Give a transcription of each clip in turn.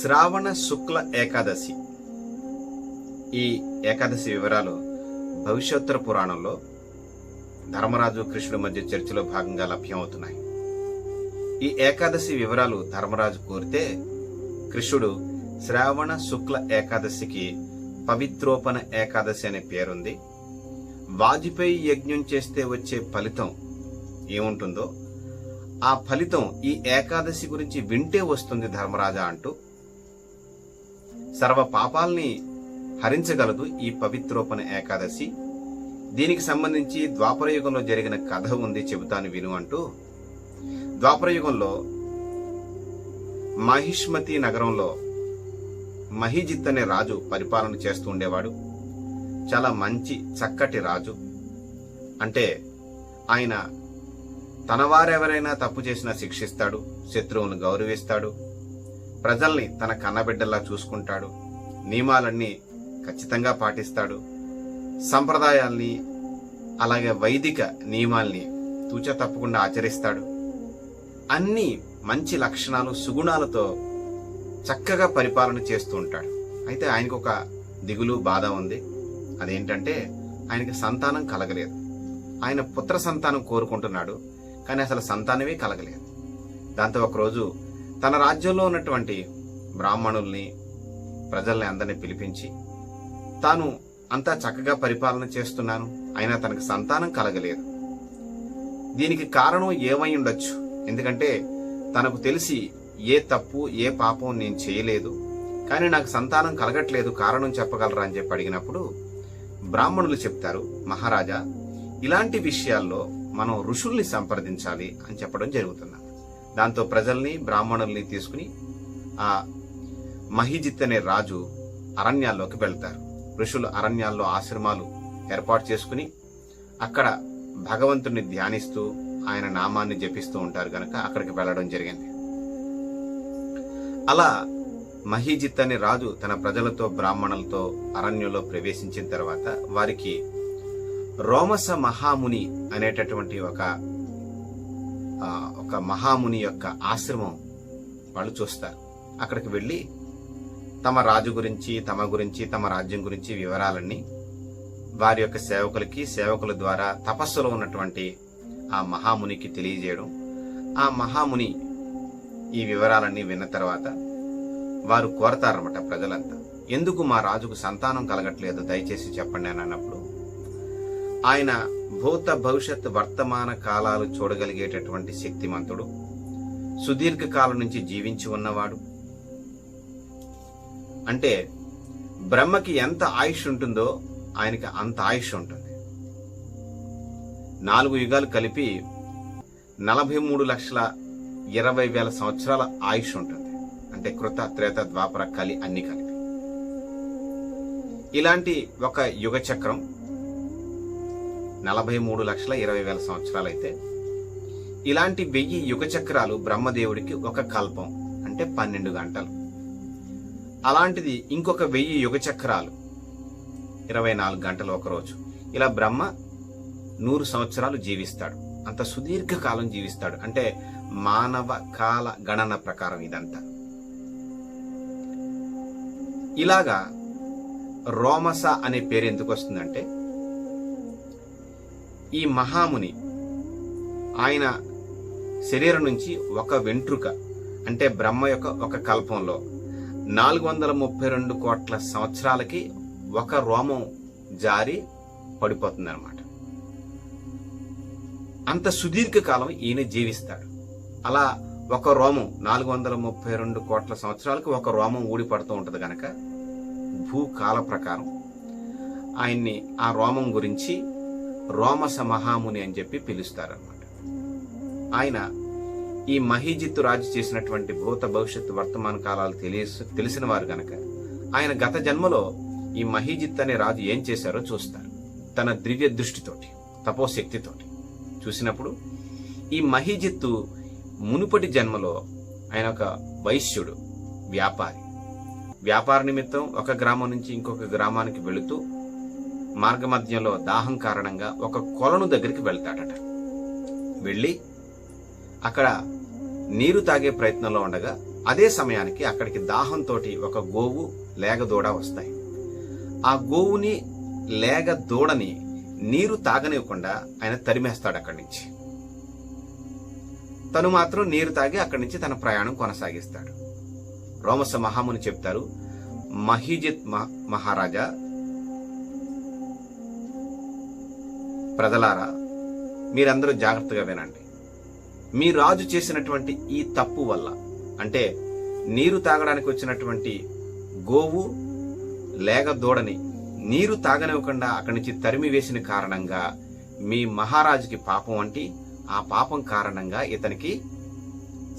శ్రావణ శుక్ల ఏకాదశి. ఈ ఏకాదశి వివరాలు భవిష్యోత్తర పురాణంలో ధర్మరాజు కృష్ణుడి మధ్య చర్చలో భాగంగా లభ్యమవుతున్నాయి. ఈ ఏకాదశి వివరాలు ధర్మరాజు కోరితే కృష్ణుడు శ్రావణ శుక్ల ఏకాదశికి పవిత్రోపన ఏకాదశి అనే పేరుంది. వాజ్పేయి యజ్ఞం చేస్తే వచ్చే ఫలితం ఏముంటుందో ఆ ఫలితం ఈ ఏకాదశి గురించి వింటే వస్తుంది ధర్మరాజా అంటూ సర్వ పాపాల్ని హరించగలదు ఈ పవిత్రోపణ ఏకాదశి. దీనికి సంబంధించి ద్వాపరయుగంలో జరిగిన కథ ఉంది చెబుతాను విను అంటూ. ద్వాపరయుగంలో మహిష్మతి నగరంలో మహిజిత్ అనే రాజు పరిపాలన చేస్తూ ఉండేవాడు. చాలా మంచి చక్కటి రాజు. అంటే ఆయన తన వారెవరైనా తప్పు చేసినా శిక్షిస్తాడు శత్రువులను గౌరవిస్తాడు ప్రజల్ని తన కన్నబిడ్డల్లా చూసుకుంటాడు. నియమాలన్నీ ఖచ్చితంగా పాటిస్తాడు. సంప్రదాయాల్ని అలాగే వైదిక నియమాల్ని తూచ తప్పకుండా ఆచరిస్తాడు. అన్ని మంచి లక్షణాలు సుగుణాలతో చక్కగా పరిపాలన చేస్తూ ఉంటాడు. అయితే ఆయనకు ఒక దిగులు బాధ ఉంది. అదేంటంటే ఆయనకి సంతానం కలగలేదు. ఆయన పుత్ర సంతానం కోరుకుంటున్నాడు కానీ అసలు సంతానమే కలగలేదు. దాంతో ఒకరోజు తన రాజ్యంలో ఉన్నటువంటి బ్రాహ్మణుల్ని ప్రజల్ని అందరినీ పిలిపించి తాను అంతా చక్కగా పరిపాలన చేస్తున్నాను. అయినా తనకు సంతానం కలగలేదు. దీనికి కారణం ఏమై ఉండొచ్చు? ఎందుకంటే తనకు తెలిసి ఏ తప్పు ఏ పాపం నేను చేయలేదు. కానీ నాకు సంతానం కలగట్లేదు. కారణం చెప్పగలరా అని చెప్పి అడిగినప్పుడు బ్రాహ్మణులు చెప్తారు మహారాజా ఇలాంటి విషయాల్లో మనం ఋషుల్ని సంప్రదించాలి అని చెప్పడం జరుగుతుంది. దాంతో ప్రజల్ని బ్రాహ్మణుల్ని తీసుకుని ఆ మహిజిత్ అనే రాజు అరణ్యాల్లోకి వెళ్తారు. ఋషులు అరణ్యాల్లో ఆశ్రమాలు ఏర్పాటు చేసుకుని అక్కడ భగవంతుని ధ్యానిస్తూ ఆయన నామాన్ని జపిస్తూ ఉంటారు కనుక అక్కడికి వెళ్ళడం జరిగింది. అలా మహీజిత్ అనే రాజు తన ప్రజలతో బ్రాహ్మణులతో అరణ్యంలో ప్రవేశించిన తర్వాత వారికి రోమస మహాముని అనేటటువంటి ఒక ఒక మహాముని యొక్క ఆశ్రమం వాళ్ళు చూస్తారు. అక్కడికి వెళ్ళి తమ రాజు గురించి తమ గురించి తమ రాజ్యం గురించి వివరాలన్నీ వారి యొక్క సేవకులకి సేవకుల ద్వారా తపస్సులో ఉన్నటువంటి ఆ మహామునికి తెలియజేయడం. ఆ మహాముని ఈ వివరాలన్నీ విన్న తర్వాత వారు కోరతారన్నమాట ప్రజలంతా. ఎందుకు మా రాజుకు సంతానం కలగట్లేదు? దయచేసి చెప్పండి అని అన్నప్పుడు ఆయన భూత భవిష్యత్ వర్తమాన కాలాలు చూడగలిగేటటువంటి శక్తిమంతుడు సుదీర్ఘ కాలం నుంచి జీవించి ఉన్నవాడు. అంటే బ్రహ్మకి ఎంత ఆయుష్ ఉంటుందో ఆయనకి అంత ఆయుష్ ఉంటుంది. నాలుగు యుగాలు కలిపి నలభై మూడు లక్షల ఇరవై వేల సంవత్సరాల ఆయుష్ ఉంటుంది. అంటే కృత త్రేత ద్వాపర కలి అన్ని కలిపి. ఇలాంటి ఒక యుగ చక్రం నలభై మూడు లక్షల ఇరవై వేల సంవత్సరాలు అయితే ఇలాంటి వెయ్యి యుగ చక్రాలు బ్రహ్మదేవుడికి ఒక కల్పం అంటే పన్నెండు గంటలు. అలాంటిది ఇంకొక వెయ్యి యుగ చక్రాలు ఇరవై నాలుగు గంటలు ఒక రోజు. ఇలా బ్రహ్మ నూరు సంవత్సరాలు జీవిస్తాడు. అంత సుదీర్ఘకాలం జీవిస్తాడు. అంటే మానవ కాల గణన ప్రకారం ఇదంతా. ఇలాగా రోమస అనే పేరు ఎందుకు వస్తుందంటే ఈ మహాముని. ఆయన శరీరం నుంచి ఒక వెంట్రుక అంటే బ్రహ్మ యొక్క ఒక కల్పంలో నాలుగు వందల ముప్పై రెండు కోట్ల సంవత్సరాలకి ఒక రోమం జారి పడిపోతుంది అనమాట అంత సుదీర్ఘకాలం ఈయన జీవిస్తాడు. అలా ఒక రోమం నాలుగు వందల ముప్పై రెండు కోట్ల సంవత్సరాలకు ఒక రోమం ఊడిపడుతూ ఉంటుంది కనుక భూకాల ప్రకారం ఆయన్ని ఆ రోమం గురించి రోమస మహాముని అని చెప్పి పిలుస్తారన్నమాట. ఆయన ఈ మహీజిత్తు రాజు చేసినటువంటి భూత భవిష్యత్తు వర్తమాన కాలాలు తెలియసు తెలిసిన వారు గనక ఆయన గత జన్మలో ఈ మహీజిత్ అనే రాజు ఏం చేశారో చూస్తారు. తన దివ్య దృష్టితోటి తపోశక్తితోటి. చూసినప్పుడు ఈ మహీజిత్తు మునుపటి జన్మలో ఆయన ఒక వైశ్యుడు వ్యాపారి. వ్యాపార నిమిత్తం ఒక గ్రామం నుంచి ఇంకొక గ్రామానికి వెళుతూ మార్గమధ్యంలో దాహం కారణంగా ఒక కొలను దగ్గరికి వెళ్తాడట. వెళ్ళి అక్కడ నీరు తాగే ప్రయత్నంలో ఉండగా అదే సమయానికి అక్కడికి దాహంతో ఒక గోవు లేగ దూడ వస్తాయి. ఆ గోవుని లేగ దూడని నీరు తాగనివ్వకుండా ఆయన తరిమేస్తాడు అక్కడి నుంచి. తను మాత్రం నీరు తాగి అక్కడి నుంచి తన ప్రయాణం కొనసాగిస్తాడు. రోమస మహాముని చెప్తారు మహిజిత్ మహారాజా ప్రజలారా మీరందరూ జాగ్రత్తగా వినండి. మీ రాజు చేసినటువంటి ఈ తప్పు వల్ల అంటే నీరు తాగడానికి వచ్చినటువంటి గోవు లేగ దూడని నీరు తాగనివ్వకుండా అక్కడి నుంచి తరిమి వేసిన కారణంగా మీ మహారాజుకి పాపం అంటే ఆ పాపం కారణంగా ఇతనికి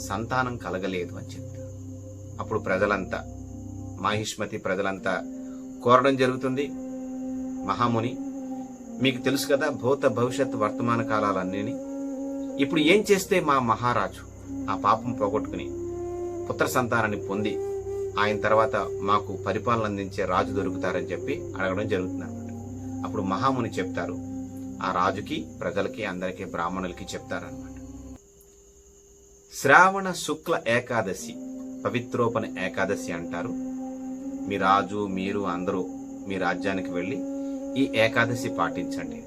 సంతానం కలగలేదు అని చెప్తారు. అప్పుడు ప్రజలంతా మాహిష్మతి ప్రజలంతా కోరడం జరుగుతుంది. మహాముని మీకు తెలుసు కదా భూత భవిష్యత్ వర్తమాన కాలాలన్నీ ఇప్పుడు ఏం చేస్తే మా మహారాజు ఆ పాపం పోగొట్టుకుని పుత్ర సంతానాన్ని పొంది ఆయన తర్వాత మాకు పరిపాలన అందించే రాజు దొరుకుతారని చెప్పి అడగడం జరుగుతుంది అనమాట అప్పుడు మహాముని చెప్తారు. ఆ రాజుకి ప్రజలకి అందరికీ బ్రాహ్మణులకి చెప్తారనమాట శ్రావణ శుక్ల ఏకాదశి పవిత్రోపణ ఏకాదశి అంటారు. మీ రాజు మీరు అందరూ మీ రాజ్యానికి వెళ్ళి ఈ ఏకాదశి పాటించండి.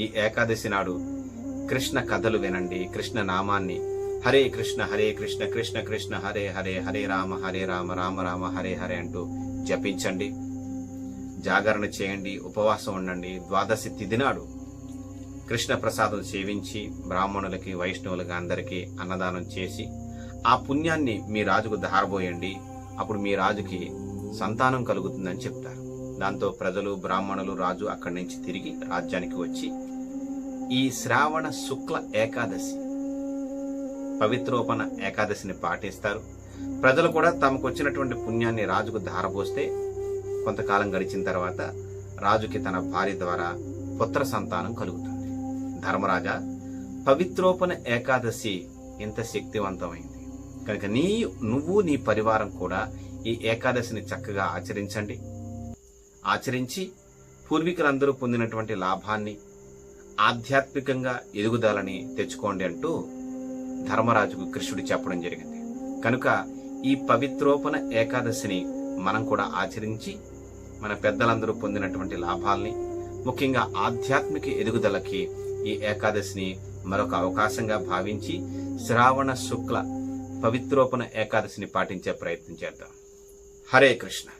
ఈ ఏకాదశి నాడు కృష్ణ కథలు వినండి. కృష్ణ నామాన్ని హరే కృష్ణ హరే కృష్ణ కృష్ణ కృష్ణ హరే హరే హరే రామ హరే రామ రామ రామ హరే హరే అంటూ జపించండి. జాగరణ చేయండి ఉపవాసం ఉండండి. ద్వాదశి తిథి నాడు కృష్ణ ప్రసాదం సేవించి బ్రాహ్మణులకి వైష్ణవులకి అందరికీ అన్నదానం చేసి ఆ పుణ్యాన్ని మీ రాజుకు ధారబోయండి. అప్పుడు మీ రాజుకి సంతానం కలుగుతుందని చెప్తారు. దాంతో ప్రజలు బ్రాహ్మణులు రాజు అక్కడి నుంచి తిరిగి రాజ్యానికి వచ్చి ఈ శ్రావణ శుక్ల ఏకాదశి పవిత్రోపణ ఏకాదశిని పాటిస్తారు. ప్రజలు కూడా తమకు వచ్చినటువంటి పుణ్యాన్ని రాజుకు ధారపోస్తే కొంతకాలం గడిచిన తర్వాత రాజుకి తన భార్య ద్వారా పుత్ర సంతానం కలుగుతుంది. ధర్మరాజా పవిత్రోపణ ఏకాదశి ఇంత శక్తివంతమైంది. కనుక నీ నువ్వు నీ పరివారం కూడా ఈ ఏకాదశిని చక్కగా ఆచరించండి. ఆచరించి పూర్వీకులందరూ పొందినటువంటి లాభాన్ని ఆధ్యాత్మికంగా ఎదుగుదలని తెచ్చుకోండి అంటూ ధర్మరాజుకు కృష్ణుడు చెప్పడం జరిగింది. కనుక ఈ పవిత్రోపణ ఏకాదశిని మనం కూడా ఆచరించి మన పెద్దలందరూ పొందినటువంటి లాభాల్ని ముఖ్యంగా ఆధ్యాత్మిక ఎదుగుదలకి ఈ ఏకాదశిని మరొక అవకాశంగా భావించి శ్రావణ శుక్ల పవిత్రోపణ ఏకాదశిని పాటించే ప్రయత్నం చేద్దాం. హరే కృష్ణ.